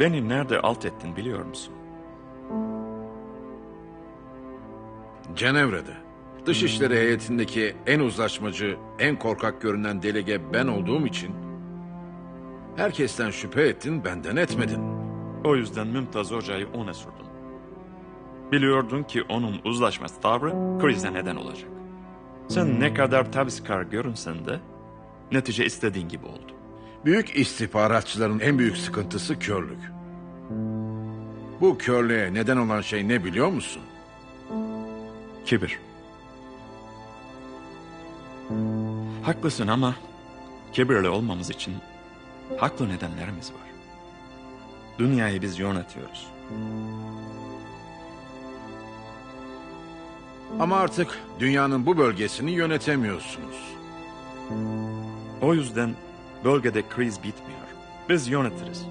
Beni nerede alt ettin biliyor musun? Cenevre'de. Dışişleri heyetindeki en uzlaşmacı, en korkak görünen delege ben olduğum için herkesten şüphe ettin, benden etmedin. O yüzden Mümtaz Hoca'yı ona sordun. Biliyordun ki onun uzlaşmaz tavrı krize neden olacak. Sen ne kadar tabskar görünsen de netice istediğin gibi oldu. Büyük istihbaratçıların en büyük sıkıntısı körlük. Bu körlüğe neden olan şey ne biliyor musun? Kibir. Haklısın ama kibirli olmamız için haklı nedenlerimiz var. Dünyayı biz yönetiyoruz. Ama artık dünyanın bu bölgesini yönetemiyorsunuz. O yüzden bölgede kriz bitmiyor. Biz yönetiriz.